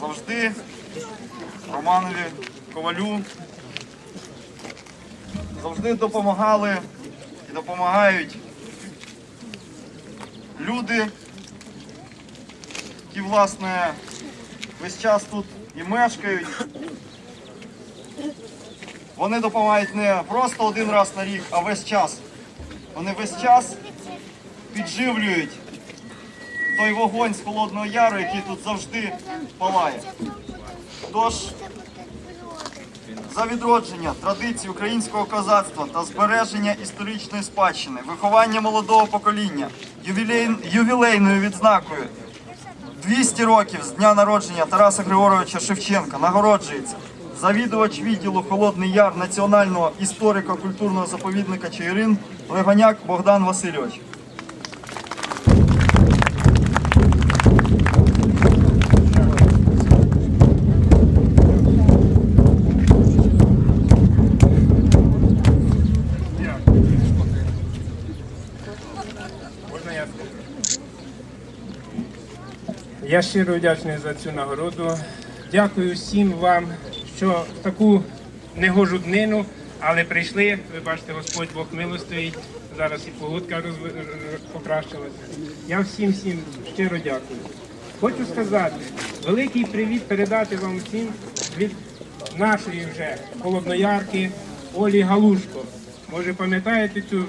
Завжди Романові Ковалю завжди допомагали і допомагають люди, які, власне, весь час тут і мешкають. Вони допомагають не просто один раз на рік, а весь час. Вони весь час підживлюють той вогонь з Холодного Яру, який тут завжди палає. Тож, за відродження традицій українського козацтва та збереження історичної спадщини, виховання молодого покоління, ювілей- ювілейною відзнакою 200 років з дня народження Тараса Григоровича Шевченка нагороджується завідувач відділу Холодний Яр Національного історико-культурного заповідника Чигирин Легоняк Богдан Васильович. Я щиро вдячний за цю нагороду. Дякую всім вам, що в таку негожу днину, але прийшли. Ви бачите, Господь Бог милостивий. Зараз і погодка покращилася. Я всім всім щиро дякую. Хочу сказати, великий привіт передати вам всім від нашої вже холодноярки Олі Галушко. Може, пам'ятаєте цю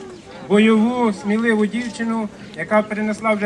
бойову, сміливу дівчину, яка перенесла вже